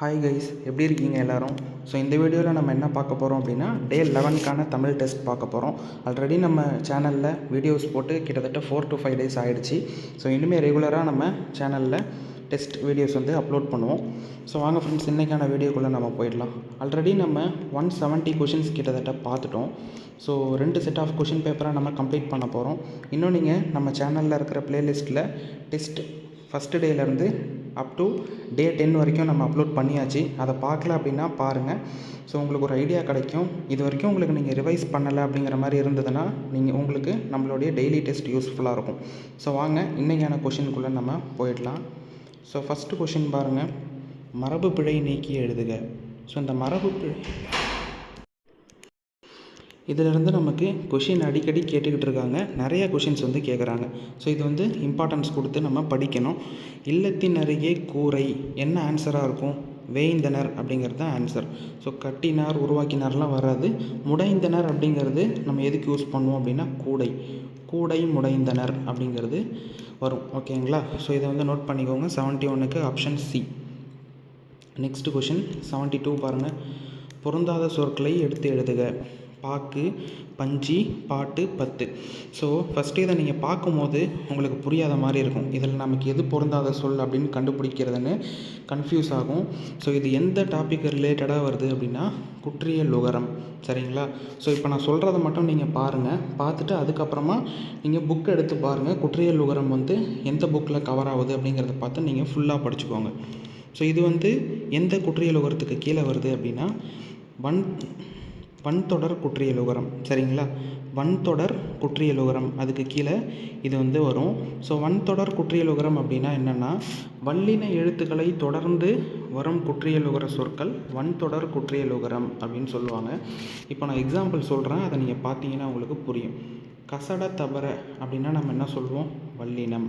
Hi guys எப்படி இருக்கீங்க எல்லோரும்? ஸோ இந்த வீடியோவில் நம்ம என்ன பார்க்க போகிறோம் அப்படின்னா டே லெவன்க்கான தமிழ் டெஸ்ட் பார்க்க போகிறோம் ஆல்ரெடி நம்ம சேனலில் வீடியோஸ் போட்டு கிட்டத்தட்ட ஃபோர் டு ஃபைவ் டேஸ் ஆகிடுச்சு ஸோ இனிமேல் ரெகுலராக நம்ம சேனலில் டெஸ்ட் வீடியோஸ் வந்து அப்லோட் பண்ணுவோம். ஸோ வாங்க ஃப்ரெண்ட்ஸ் இன்றைக்கான வீடியோக்குள்ளே நம்ம போயிடலாம். ஆல்ரெடி நம்ம ஒன் செவன்ட்டி கொஷின்ஸ் கிட்டத்தட்ட பார்த்துட்டோம். ஸோ ரெண்டு செட் ஆஃப் கொஷின் பேப்பரை நம்ம கம்ப்ளீட் பண்ண போகிறோம் இன்னும் நீங்கள் நம்ம சேனலில் இருக்கிற ப்ளேலிஸ்ட்டில் டெஸ்ட் ஃபஸ்ட்டு டேலேருந்து அப் டு டே டென் வரைக்கும் நம்ம அப்லோட் பண்ணியாச்சு. அதை பார்க்கல அப்படின்னா பாருங்கள் ஸோ உங்களுக்கு ஒரு ஐடியா கிடைக்கும். இது வரைக்கும் உங்களுக்கு நீங்கள் ரிவைஸ் பண்ணலை அப்படிங்கிற மாதிரி இருந்ததுன்னா நீங்கள் உங்களுக்கு நம்மளுடைய டெய்லி டெஸ்ட் யூஸ்ஃபுல்லாக இருக்கும். ஸோ வாங்க இன்றைக்கான கொஷினுக்குள்ளே நம்ம போயிடலாம். ஸோ ஃபஸ்ட்டு கொஷின் பாருங்கள் மரபு பிழை நீக்கி எழுதுக. ஸோ இந்த மரபு பிழை இதிலிருந்து நமக்கு கொஷின் அடிக்கடி கேட்டுக்கிட்டு இருக்காங்க. நிறைய கொஷின்ஸ் வந்து கேட்குறாங்க ஸோ இது வந்து இம்பார்ட்டன்ஸ் கொடுத்து நம்ம படிக்கணும். இல்லத்தின் அருகே கூரை என்ன ஆன்சராக இருக்கும்? வேய்ந்தனர் அப்படிங்கிறது தான் ஆன்சர் ஸோ கட்டினார் உருவாக்கினார்லாம் வராது. முடைந்தனர் அப்படிங்கிறது நம்ம எதுக்கு யூஸ் பண்ணுவோம் அப்படின்னா கூடை. கூடை முடைந்தனர் அப்படிங்கிறது வரும். ஓகேங்களா ஸோ இதை வந்து நோட் பண்ணிக்கோங்க. செவன்ட்டி ஒன்னுக்கு option C next question seventy two பாருங்கள் பொருந்தாத சொற்களை எடுத்து எழுதுக. பாக்கு பஞ்சு பாட்டு பத்து. ஸோ ஃபஸ்ட்டு இதை நீங்கள் பார்க்கும்போது உங்களுக்கு புரியாத மாதிரி இருக்கும். இதில் நமக்கு எது பொருந்தாத சொல் அப்படின்னு கண்டுபிடிக்கிறதுன்னு கன்ஃபியூஸ் ஆகும். ஸோ இது எந்த டாபிக் ரிலேட்டடாக வருது அப்படின்னா குற்றியல் லுகரம் சரிங்களா? ஸோ இப்போ நான் சொல்கிறத மட்டும் நீங்கள் பாருங்கள் பார்த்துட்டு அதுக்கப்புறமா நீங்கள் புக் எடுத்து பாருங்கள் குற்றியல் லுகரம் வந்து எந்த புக்கில் கவர் ஆகுது அப்படிங்கிறத பார்த்து நீங்கள் ஃபுல்லாக படிச்சுக்கோங்க. ஸோ இது வந்து எந்த குற்றியல் உகரத்துக்கு கீழே வருது அப்படின்னா வன் வன்தொடர் குற்றியலுகரம். சரிங்களா? வன்தொடர் குற்றியலுகரம். அதுக்கு கீழே இது வந்து வரும். ஸோ வன்தொடர் குற்றியலுகரம் அப்படின்னா என்னென்னா வல்லின எழுத்துக்களை தொடர்ந்து வரும் குற்றியலுகர சொற்கள் வன்தொடர் குற்றியலுகரம் அப்படின்னு சொல்லுவாங்க. இப்போ நான் எக்ஸாம்பிள் சொல்கிறேன் அதை நீங்கள் பார்த்தீங்கன்னா உங்களுக்கு புரியும். கசட தபர அப்படின்னா நம்ம என்ன சொல்லுவோம் வல்லினம்.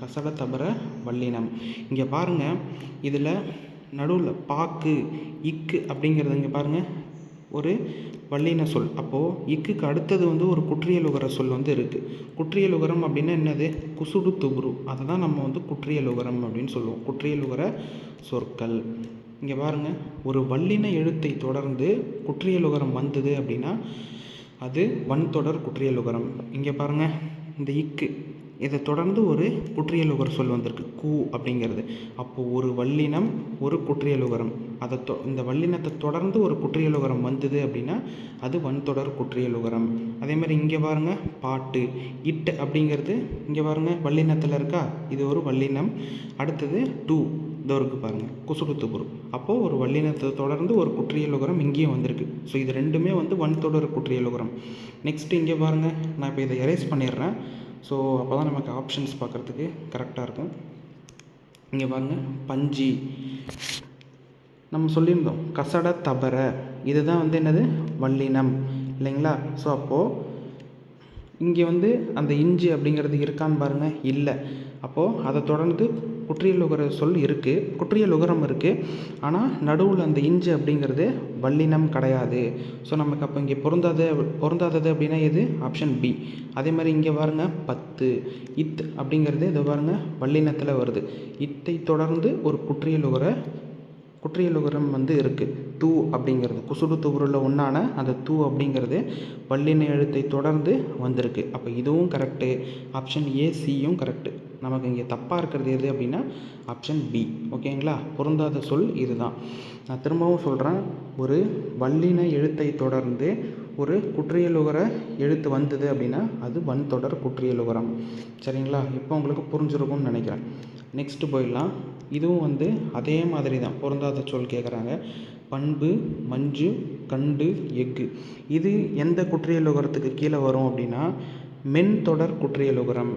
கசட தபர வல்லினம். இங்கே பாருங்கள் இதில் நடுவில் பாக்கு இக்கு அப்படிங்கிறது இங்கே பாருங்கள் ஒரு வல்லின சொல். அப்போது இக்குக்கு அடுத்தது வந்து ஒரு குற்றியலுகர சொல் வந்து இருக்குது குற்றியலுகரம் அப்படின்னா என்னது? குசுடு துபுரு அதை தான் நம்ம வந்து குற்றியலுகரம் அப்படின்னு சொல்லுவோம். குற்றியலுகர சொற்கள். இங்கே பாருங்கள் ஒரு வல்லின எழுத்தை தொடர்ந்து குற்றியலுகரம் வந்தது அப்படின்னா அது வன்தொடர் குற்றியலுகரம். இங்கே பாருங்கள் இந்த இக்கு. இதை தொடர்ந்து ஒரு குற்றியலுகர சொல் வந்திருக்கு. கூ அப்படிங்கிறது. அப்போது ஒரு வல்லினம் ஒரு குற்றியலுகரம். அதை தொ இந்த வல்லினத்தை தொடர்ந்து ஒரு குற்றியலுகரம் வந்தது அப்படின்னா அது வன்தொடர் குற்றியலுகரம். அதே மாதிரி இங்கே பாருங்கள் பாட்டு. இட் அப்படிங்கிறது இங்கே பாருங்கள் வல்லினத்தில் இருக்கா? இது ஒரு வல்லினம். அடுத்தது டூ இதோ இருக்கு பாருங்கள் குசுடுத்துபுரு அப்போது ஒரு வல்லினத்தை தொடர்ந்து ஒரு குற்றியலுகரம் இங்கேயும் வந்திருக்கு. ஸோ இது ரெண்டுமே வந்து வன்தொடர் குற்றியலுகரம். நெக்ஸ்ட் இங்கே பாருங்கள் நான் இப்போ இதை எரேஸ் பண்ணிடுறேன். ஸோ அப்போ தான் நமக்கு ஆப்ஷன்ஸ் பார்க்குறதுக்கு கரெக்டாக இருக்கும். இங்கே பாருங்கள் பஞ்சி. நம்ம சொல்லியிருந்தோம் கசட தபர. இதுதான் வந்து என்னது? வல்லினம். இல்லைங்களா? ஸோ அப்போது இங்கே வந்து அந்த இஞ்சி அப்படிங்கிறது இருக்கான்னு பாருங்கள் இல்லை. அப்போது அதை தொடர்ந்து குற்றியலுகர சொல் இருக்குது குற்றியலுகரம் இருக்குது ஆனால் நடுவில் அந்த இஞ்சி அப்படிங்கிறது வல்லினம் கிடையாது. ஸோ நமக்கு அப்போ இங்கே பொருந்தாதது பொருந்தாதது அப்படின்னா எது? ஆப்ஷன் பி அதே மாதிரி இங்கே பாருங்க பத்து. இத் அப்படிங்கிறது இதை பாருங்க வல்லினத்தில் வருது. இத்தை தொடர்ந்து ஒரு குற்றியலுகர குற்றியலுகரம் வந்து இருக்குது தூ அப்படிங்கிறது குசுடு துபுரில் ஒன்றான அந்த தூ அப்படிங்கிறது வல்லின எழுத்தை தொடர்ந்து வந்திருக்கு. அப்போ இதுவும் கரெக்டு ஆப்ஷன் ஏ சியும் கரெக்டு நமக்கு இங்கே தப்பாக இருக்கிறது எது அப்படின்னா ஆப்ஷன் பி ஓகேங்களா? பொருந்தாத சொல் இதுதான். நான் திரும்பவும் சொல்கிறேன் ஒரு வல்லின எழுத்தை தொடர்ந்து ஒரு குற்றியலுகர எழுத்து வந்தது அப்படின்னா அது வன்தொடர் குற்றியலுகரம். சரிங்களா? இப்போ உங்களுக்கு புரிஞ்சிருக்கும்னு நினைக்கிறேன். நெக்ஸ்ட்டு போயிடலாம். இதுவும் வந்து அதே மாதிரி தான் பொருந்தாத சொல் கேட்குறாங்க பண்பு மஞ்சு கண்டு எஃகு. இது எந்த குற்றியலுகரத்துக்கு கீழே வரும் அப்படின்னா மென் தொடர் குற்றியலுகரம்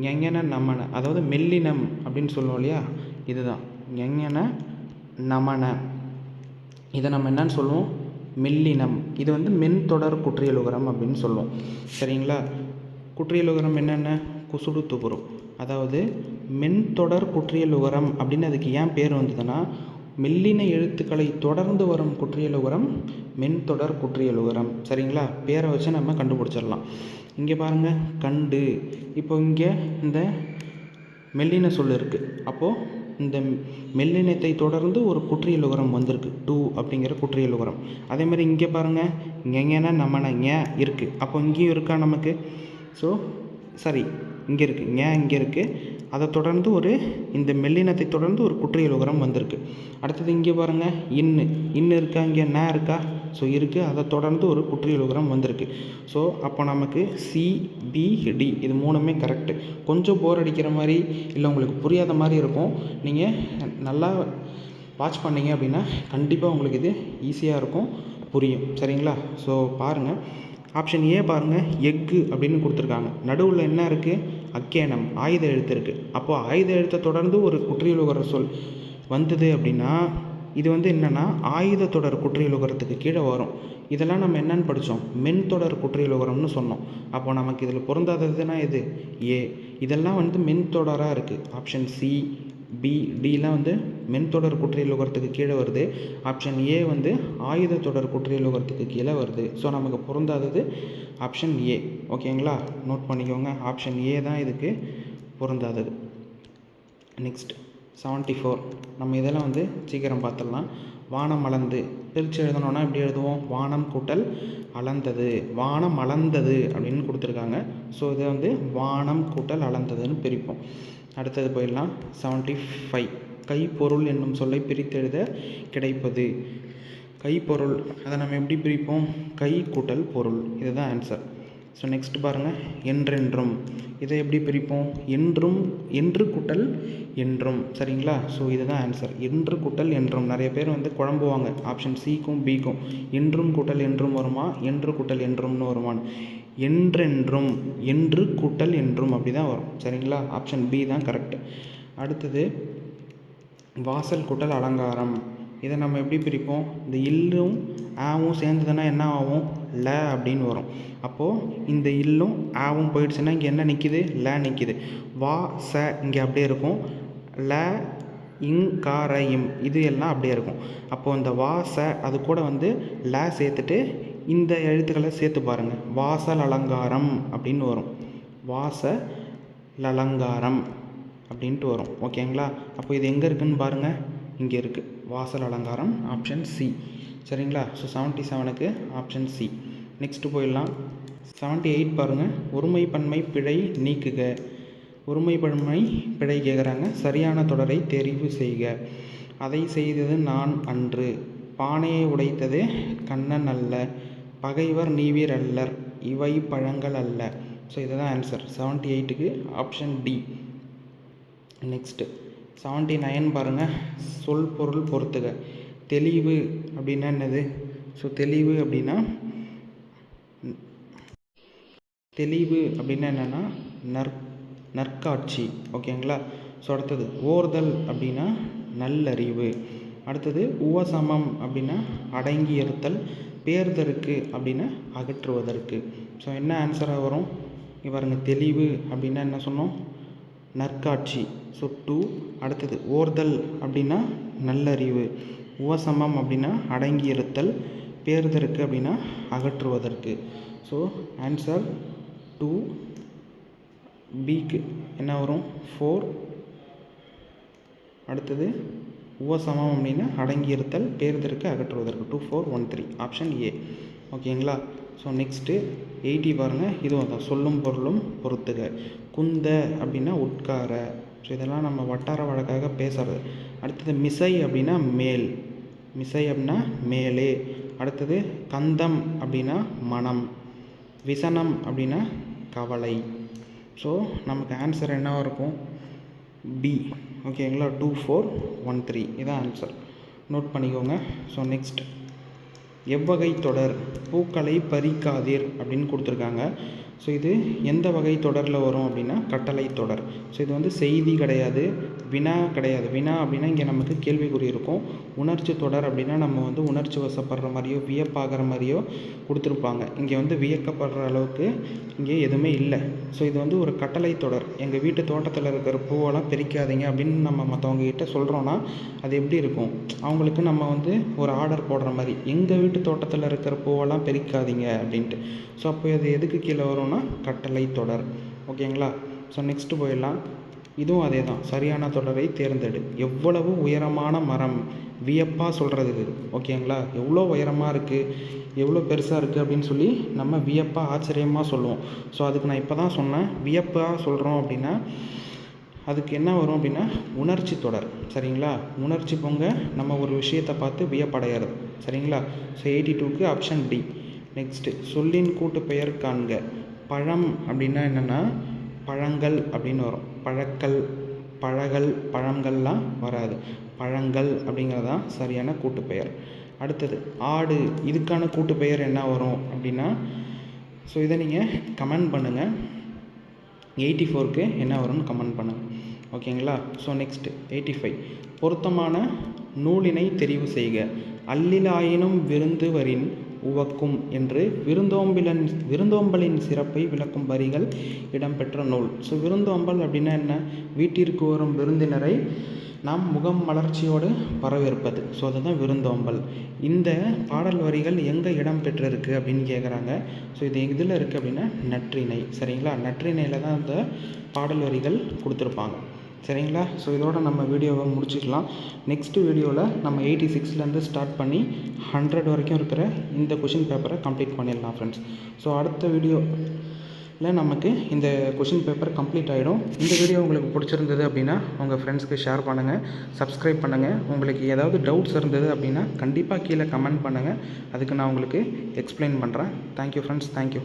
எங்கன நமன. அதாவது மெல்லினம் அப்படின்னு சொல்லுவோம் இல்லையா? இதுதான். எங்கன நமன. இதை நம்ம என்னன்னு சொல்லுவோம்? மெல்லினம். இது வந்து மென் தொடர் குற்றியலுகரம் அப்படின்னு சொல்லுவோம். சரிங்களா? குற்றியலுகரம் என்னென்ன? குசுடு துபுரம் அதாவது மென்தொடர் குற்றியலுகரம் அப்படின்னு அதுக்கு ஏன் பேர் வந்ததுன்னா மெல்லின எழுத்துக்களை தொடர்ந்து வரும் குற்றியலுகரம் மென்தொடர் குற்றியலுகரம் சரிங்களா? பேரை வச்சு நம்ம கண்டுபிடிச்சிடலாம். இங்கே பாருங்கள் கண்டு. இப்போ இங்கே இந்த மெல்லின சொல் இருக்குது அப்போது இந்த மெல்லினத்தை தொடர்ந்து ஒரு குற்றியல் உரம் வந்திருக்கு. டூ அப்படிங்கிற குற்றியலுகரம் அதே மாதிரி இங்கே பாருங்கள் இங்கேங்கன்னா நம்மன ஞ இருக்குது அப்போ இங்கேயும் இருக்கா நமக்கு? ஸோ சாரி இங்கே இருக்குது ஞ இங்கே இருக்குது அதை தொடர்ந்து ஒரு இந்த மெல்லினத்தை தொடர்ந்து ஒரு குற்றியல் உகரம் வந்திருக்கு. அடுத்தது இங்கே பாருங்கள் இன்னு இன்னு இருக்கா இங்கே ந இருக்கா? ஸோ இருக்குது அதை தொடர்ந்து ஒரு குற்றியல் உகரம் வந்திருக்கு. ஸோ அப்போ நமக்கு சி பி டி இது மூணுமே கரெக்டு கொஞ்சம் போர் அடிக்கிற மாதிரி இல்லை உங்களுக்கு புரியாத மாதிரி இருக்கும். நீங்கள் நல்லா வாட்ச் பண்ணீங்க அப்படின்னா கண்டிப்பாக உங்களுக்கு இது ஈஸியாக இருக்கும். புரியும். சரிங்களா? ஸோ பாருங்கள் ஆப்ஷன் ஏ பாருங்கள் எக்கு அப்படின்னு கொடுத்துருக்காங்க. நடுவில் என்ன இருக்குது அக்கேனம் ஆயுத எழுத்து இருக்குது அப்போது ஆயுத எழுத்தை தொடர்ந்து ஒரு குற்றியலுகர சொல் வந்தது அப்படின்னா இது வந்து என்னென்னா ஆயுத தொடர் குற்றியலுகரத்துக்கு கீழே வரும். இதெல்லாம் நம்ம என்னென்னு படித்தோம் மென் தொடர் குற்றியலுகரம்னு சொன்னோம். அப்போ நமக்கு இதில் பொருந்தாததுன்னா எது? ஏ இதெல்லாம் வந்து மென் தொடராக இருக்குது ஆப்ஷன் சி பி டிலாம் வந்து மென் தொடர் குற்றியல் உகரத்துக்கு கீழே வருது. ஆப்ஷன் ஏ வந்து ஆயுத தொடர் குற்றியல் உகரத்துக்கு கீழே வருது. ஸோ நமக்கு பொருந்தாதது ஆப்ஷன் ஏ ஓகேங்களா நோட் பண்ணிக்கோங்க. ஆப்ஷன் ஏ தான் இதுக்கு பொருந்தாதது. நெக்ஸ்ட் செவன்ட்டி ஃபோர் நம்ம இதெல்லாம் வந்து சீக்கிரம் பார்த்துடலாம். வானம் அளந்து. பிரித்து எழுதணுன்னா எப்படி எழுதுவோம்? வானம் கூட்டல் அளந்தது. வானம் அளந்தது அப்படின்னு கொடுத்துருக்காங்க. ஸோ இதை வந்து வானம் கூட்டல் அளந்ததுன்னு பிரிப்போம். அடுத்தது போயிடலாம். செவன்ட்டி ஃபைவ் கைப்பொருள் என்னும் சொல்லை பிரித்தெழுத கிடைப்பது. கைப்பொருள் அதை நம்ம எப்படி பிரிப்போம்? கை கூட்டல் பொருள். இதுதான் ஆன்சர் ஸோ நெக்ஸ்ட் பாருங்கள் என்றென்றும். இதை எப்படி பிரிப்போம்? என்றும் என்று கூட்டல் என்றும். சரிங்களா? ஸோ இதுதான் ஆன்சர் என்று கூட்டல் என்றும். நிறைய பேர் வந்து குழம்புவாங்க ஆப்ஷன் சிக்கும் பிக்கும் என்றும் கூட்டல் என்றும் வருமா? என்று கூட்டல் என்றும்னு வருமானு என்றென்றும் என்று கூட்டல் என்றும் அப்படி தான் வரும். சரிங்களா? ஆப்ஷன் பி தான் கரெக்ட் அடுத்தது வாசல் கூட்டல் அலங்காரம். இதை நம்ம எப்படி பிரிப்போம்? இந்த இல்லும் ஆவும் சேர்ந்ததுன்னா என்ன ஆகும்? ல அப்படின்னு வரும். அப்போது இந்த இல்லும் ஆவும் போயிடுச்சுன்னா இங்கே என்ன நிற்கிது ல நிற்கிது வா ச இங்கே அப்படியே இருக்கும். ல இங் கார இம் இது எல்லாம் அப்படியே இருக்கும். அப்போது இந்த வாசை அது கூட வந்து ல சேர்த்துட்டு இந்த எழுத்துக்களை சேர்த்து பாருங்கள் வாசல் அலங்காரம் அப்படின்னு வரும். வாச லலங்காரம் அப்படின்ட்டு வரும். ஓகேங்களா? அப்போ இது எங்கே இருக்குதுன்னு பாருங்கள் இங்கே இருக்குது வாசல் அலங்காரம் ஆப்ஷன் சி சரிங்களா? ஸோ செவன்ட்டி செவனுக்கு ஆப்ஷன் சி நெக்ஸ்ட்டு போயிடலாம். செவன்ட்டி எயிட் பாருங்கள் ஒருமை பன்மை பிழை நீக்குக. ஒருமை பிழை கேட்குறாங்க. சரியான தொடரை தெரிவு செய்க. அதை செய்தது நான் அன்று. பானையை உடைத்தது கண்ணன் அல்ல. பகைவர் நீவீர் அல்லர். இவை பழங்கள் அல்ல. ஸோ இதுதான் ஆன்சர் செவன்ட்டி எயிட்டுக்கு option D next seventy nine பாருங்கள் சொல் பொருள் பொறுத்துக தெளிவு அப்படின்னா என்னது? ஸோ தெளிவு அப்படின்னா தெளிவு அப்படின்னா என்னென்னா நற் நற்காட்சி. ஓகேங்களா? ஸோ அடுத்தது ஓர்தல் அப்படின்னா நல்லறிவு. அடுத்தது உவசமம் அப்படின்னா அடங்கி இருத்தல் பேர்தற்கு அப்படின்னா அகற்றுவதற்கு. ஸோ என்ன ஆன்சராக வரும்? இங்கே தெளிவு அப்படின்னா என்ன சொன்னோம்? நற்காட்சி. ஸோ டூ அடுத்தது ஓர்தல் அப்படின்னா நல்லறிவு. உவசமம் அப்படின்னா அடங்கி இருத்தல் பேர்தற்கு அப்படின்னா அகற்றுவதற்கு. ஸோ ஆன்சர் டூ பிக்கு என்ன வரும்? ஃபோர் அடுத்தது உவசமம் அப்படின்னா அடங்கியிருத்தல் பேருதற்கு அகற்றுவதற்கு. Two four one three option A ஓகேங்களா ஸோ நெக்ஸ்ட்டு எயிட்டி பாருங்கள் இதுவும் தான் சொல்லும் பொருளும் பொறுத்துக. குந்த அப்படின்னா உட்கார. ஸோ இதெல்லாம் நம்ம வட்டார வழக்காக பேசுகிறது அடுத்தது மிசை அப்படின்னா மேல். மிசை அப்படின்னா மேலே. அடுத்தது கந்தம் அப்படின்னா மனம். விசனம் அப்படின்னா கவலை. ஸோ நமக்கு ஆன்சர் என்னவாக இருக்கும்? பி ஓகேங்களா டூ ஃபோர் ஒன் த்ரீ இதான் ஆன்சர் நோட் பண்ணிக்கோங்க. ஸோ நெக்ஸ்ட் எவ்வகை தொடர்? பூக்களை பறிக்காதீர் அப்படின்னு கொடுத்துருக்காங்க. ஸோ இது எந்த வகை தொடரில் வரும் அப்படின்னா கட்டளை தொடர். ஸோ இது வந்து செய்தி கிடையாது வினா கிடையாது. வினா அப்படின்னா இங்கே நமக்கு கேள்விக்குறி இருக்கும். உணர்ச்சி தொடர் அப்படின்னா நம்ம வந்து உணர்ச்சி வசப்படுற மாதிரியோ வியப்பாகிற மாதிரியோ கொடுத்துருப்பாங்க. இங்கே வந்து வியக்கப்படுற அளவுக்கு இங்கே எதுவுமே இல்லை. ஸோ இது வந்து ஒரு கட்டளை தொடர். எங்கள் வீட்டு தோட்டத்தில் இருக்கிற பூவெல்லாம் பிரிக்காதீங்க அப்படின்னு நம்ம மற்றவங்க கிட்ட சொல்கிறோன்னா அது எப்படி இருக்கும்? அவங்களுக்கு நம்ம வந்து ஒரு ஆர்டர் போடுற மாதிரி எங்கள் வீட்டு தோட்டத்தில் இருக்கிற பூவெல்லாம் பிரிக்காதீங்க அப்படின்ட்டு. ஸோ அப்போ அது எதுக்கு கீழே வரும் வரும்னா கட்டளை தொடர். ஓகேங்களா? ஸோ நெக்ஸ்ட்டு போயிடலாம். இதுவும் அதே தான் சரியான தொடரை தேர்ந்தெடு. எவ்வளவு உயரமான மரம்? வியப்பாக சொல்கிறது இது. ஓகேங்களா? எவ்வளோ உயரமாக இருக்குது எவ்வளோ பெருசாக இருக்குது அப்படின்னு சொல்லி நம்ம வியப்பாக ஆச்சரியமாக சொல்லுவோம். ஸோ அதுக்கு நான் இப்போ தான் சொன்னேன். வியப்பாக சொல்கிறோம் அப்படின்னா அதுக்கு என்ன வரும் அப்படின்னா உணர்ச்சி தொடர். சரிங்களா? உணர்ச்சி பொங்க நம்ம ஒரு விஷயத்தை பார்த்து வியப்படைகிறது சரிங்களா? ஸோ எயிட்டி டூக்கு ஆப்ஷன் டி நெக்ஸ்ட்டு சொல்லின் கூட்டு பெயர் காண்க. பழம் அப்படின்னா என்னென்னா பழங்கள் அப்படின்னு வரும். பழக்கல் பழகல் பழங்கள்லாம் வராது. பழங்கள் அப்படிங்கிறது தான் சரியான கூட்டுப்பெயர். அடுத்தது ஆடு இதுக்கான கூட்டுப்பெயர் என்ன வரும் அப்படின்னா ஸோ இதை நீங்கள் கமெண்ட் பண்ணுங்கள் எயிட்டி ஃபோருக்கு என்ன வரும்னு கமெண்ட் பண்ணுங்கள் ஓகேங்களா ஸோ நெக்ஸ்ட்டு எயிட்டி ஃபைவ் பொருத்தமான நூலினை தெரிவு செய்க. அல்லிலாயினும் விருந்து வரின் உவக்கும் என்று விருந்தோம்பிலன் விருந்தோம்பலின் சிறப்பை விளக்கும் வரிகள் இடம்பெற்ற நூல். ஸோ விருந்தோம்பல் அப்படின்னா என்ன? வீட்டிற்கு வரும் விருந்தினரை நாம் முகம் மலர்ச்சியோடு வரவேற்பது. ஸோ அதுதான் விருந்தோம்பல். இந்த பாடல் வரிகள் எங்கே இடம்பெற்றிருக்கு அப்படின்னு கேட்குறாங்க ஸோ இது இதில் இருக்குது அப்படின்னா நற்றிணை. சரிங்களா? நற்றிணையில் தான் அந்த பாடல் வரிகள் கொடுத்துருப்பாங்க. சரிங்களா? ஸோ இதோட நம்ம வீடியோவை முடிச்சுக்கலாம் நெக்ஸ்ட்டு வீடியோவில் நம்ம எயிட்டி சிக்ஸ்லேருந்து ஸ்டார்ட் பண்ணி ஹண்ட்ரட் வரைக்கும் இருக்கிற இந்த கொஷின் பேப்பரை கம்ப்ளீட் பண்ணிடலாம் ஃப்ரெண்ட்ஸ் ஸோ அடுத்த வீடியோவில் நமக்கு இந்த கொஷின் பேப்பர் கம்ப்ளீட் ஆகிடும் இந்த வீடியோ உங்களுக்கு பிடிச்சிருந்தது அப்படின்னா உங்கள் ஃப்ரெண்ட்ஸ்க்கு ஷேர் பண்ணுங்கள் சப்ஸ்கிரைப் பண்ணுங்கள் உங்களுக்கு ஏதாவது டவுட்ஸ் இருந்தது அப்படின்னா கண்டிப்பாக கீழே கமெண்ட் பண்ணுங்கள் அதுக்கு நான் உங்களுக்கு எக்ஸ்பிளைன் பண்ணுறேன் தேங்க்யூ ஃப்ரெண்ட்ஸ் தேங்க்யூ